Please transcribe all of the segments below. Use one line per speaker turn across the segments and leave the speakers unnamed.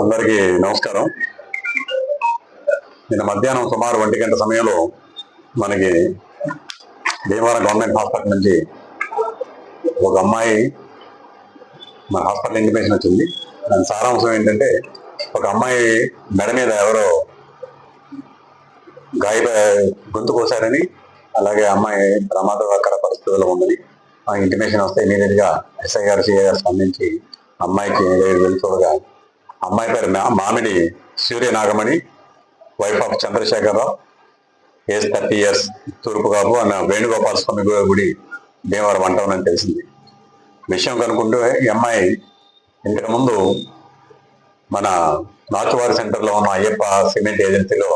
అందరికీ నమస్కారం. నిన్న మధ్యాహ్నం సుమారు ఒంటి గంట సమయంలో మనకి భీమవరం గవర్నమెంట్ హాస్పిటల్ నుంచి ఒక అమ్మాయి మన హాస్పిటల్ ఇంటిమేషన్ వచ్చింది. దాని సారాంశం ఏంటంటే ఒక అమ్మాయి మెడ మీద ఎవరో గాయ గొంతు కోసారని అలాగే అమ్మాయి ప్రమాదకర పరిస్థితుల్లో ఉందని ఆ ఇంటిమేషన్ వస్తే ఇమీడియట్గా ఎస్ఐ గారు సిఐ గారు స్పందించి అమ్మాయికి వెళ్తుండగా అమ్మాయి పేరు Mamidi Surya Nagamani wife of Chandrasekhara Rao age thirty years తూర్పు కాపు అన్న వేణుగోపాల స్వామి గుడి భీమవరం వంటం అని తెలిసింది. విషయం కనుక్కుంటూ ఈ అమ్మాయి ఇంతకు ముందు మన నాచువారి సెంటర్లో ఉన్న అయ్యప్ప సిమెంట్ ఏజెన్సీలో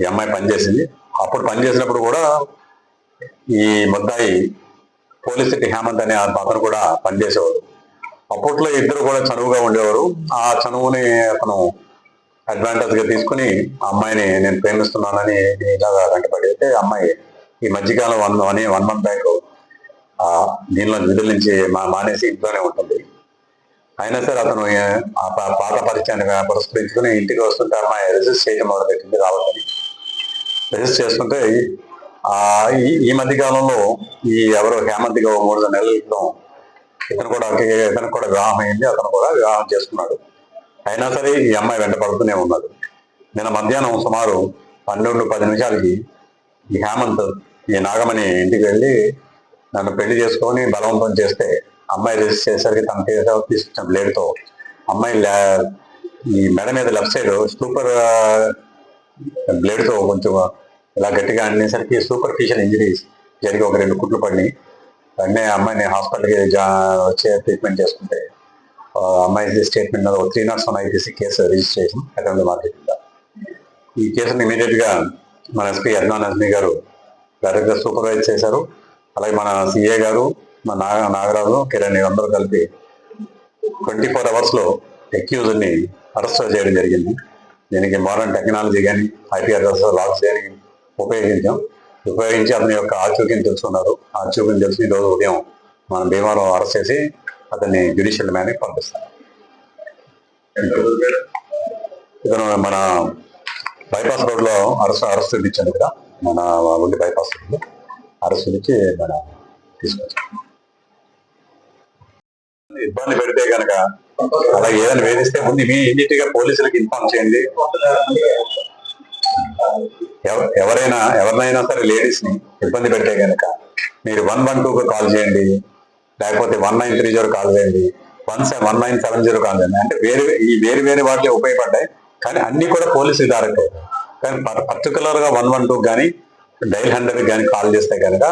ఈ అమ్మాయి పనిచేసింది. అప్పుడు పనిచేసినప్పుడు కూడా ఈ ముద్దాయి పోలీస్ సిటీ హేమంత్ అనే అతను కూడా పనిచేసేవాడు అప్పట్లో ఇద్దరు కూడా చనువుగా ఉండేవారు. ఆ చనువుని అతను అడ్వాంటేజ్గా తీసుకుని ఆ అమ్మాయిని నేను ప్రేమిస్తున్నానని ఇలాగా వెంటబడి అయితే అమ్మాయి ఈ మధ్యకాలం one one one month back దీనిలో విధుల నుంచి మా మానేసి ఇంట్లోనే ఉంటుంది. అయినా సరే అతను ఆ పా- పాత పరిచయాన్ని పురస్కరించుకుని ఇంటికి వస్తుంటే అమ్మాయి రిజిస్ట్ చేయడం మొదలు పెట్టింది రావాలని రిజిస్ట్ చేసుకుంటే ఈ- ఈ మధ్య కాలంలో ఈ ఎవరో హేమంత్ గౌ మూడు నెలల క్రితం ఇతను కూడా ఇతను కూడా వివాహం అయింది అతను కూడా వివాహం చేసుకున్నాడు. అయినా సరే ఈ అమ్మాయి వెంట పడుతూనే ఉన్నాడు నిన్న మధ్యాహ్నం సుమారు పన్నెండు పది నిమిషాలకి ఈ హేమంత్ ఈ నాగమణి ఇంటికి వెళ్ళి నన్ను పెళ్ళి చేసుకొని బలవంతం చేస్తే అమ్మాయి రిజిస్టర్ చేసరికి తన పేరు తీసుకొచ్చిన బ్లేడ్తో అమ్మాయి ఈ మెడ మీద లెఫ్ట్ సైడ్ సూపర్ బ్లేడ్తో కొంచెం ఇలా గట్టిగా అనేసరికి సూపర్ ఫిషియల్ ఇంజరీస్ జరిగి ఒక రెండు కుట్లు పడినాయి. వెంటనే అమ్మాయిని హాస్పిటల్కి జా వచ్చే ట్రీట్మెంట్ చేసుకుంటే అమ్మాయి స్టేట్మెంట్ మీద three not one IPC case registration account market ఈ కేసుని ఇమీడియట్గా మన ఎస్పీ అర్నా నజ్మీ గారు డైరెక్ట్గా సూపర్వైజ్ చేశారు. అలాగే మన సిఏ గారు మా నాగ నాగరాజు కిరణ్ అందరూ కలిపి ట్వంటీ ఫోర్ అవర్స్లో అరెస్ట్ చేయడం జరిగింది. దీనికి మోడర్న్ టెక్నాలజీ కానీ ఐపీఆర్ లాక్స్ కానీ ఉపయోగించాం. ఉపయోగించి అతని యొక్క ఆచూకీని తెలుసుకున్నారు. ఆచూకీని తెలిసి ఈరోజు ఉదయం మన భీమవరం అరెస్ట్ చేసి అతన్ని జ్యుడిషియల్ మ్యాన్కి పంపిస్తాం. ఇతను మన బైపాస్ రోడ్లో అరెస్ట్ అరెస్ట్ ఇచ్చాను ఇక్కడ. మన ఉండి బైపాస్ రోడ్లో అరెస్ట్ ఇచ్చి మన తీసుకొచ్చాం. ఇబ్బంది పెడితే కనుక అలా ఏదైనా వేధిస్తే ముందు ఇమీడియట్గా పోలీసులకు ఇన్ఫార్మ్ చేయండి. ఎవరైనా ఎవరినైనా సరే లేడీస్ని ఇబ్బంది పెడితే కనుక మీరు వన్ వన్ టూ కాల్ చేయండి. లేకపోతే one nine three zero call చేయండి. One seven one nine seven zero call చేయండి. అంటే వేరు ఈ వేరు వేరే వాటిలో ఉపయోగపడ్డాయి. కానీ అన్ని కూడా పోలీసులు డైరెక్ట్ అవుతాయి. కానీ పర్టికులర్గా వన్ వన్ టూ కానీ డైల్ హండ్రెడ్ కానీ కాల్ చేస్తే కనుక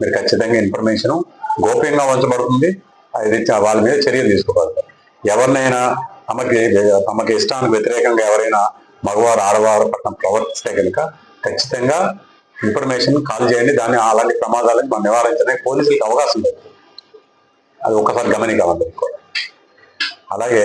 మీరు ఖచ్చితంగా ఇన్ఫర్మేషన్ గోప్యంగా ఉంచబడుతుంది అది వాళ్ళ మీద చర్యలు తీసుకోవాలి. ఎవరినైనా తమకి తమకి ఇష్టానికి వ్యతిరేకంగా ఎవరైనా మగవారు ఆడవారు పట్ల ప్రవర్తిస్తే కనుక ఖచ్చితంగా ఇన్ఫర్మేషన్ కాల్ చేయండి. దాన్ని అలాంటి ప్రమాదాలను మనం నివారించడానికి పోలీసులకు అవకాశం లేదు అది ఒకసారి గమనిక అలాగే కూడా. అలాగే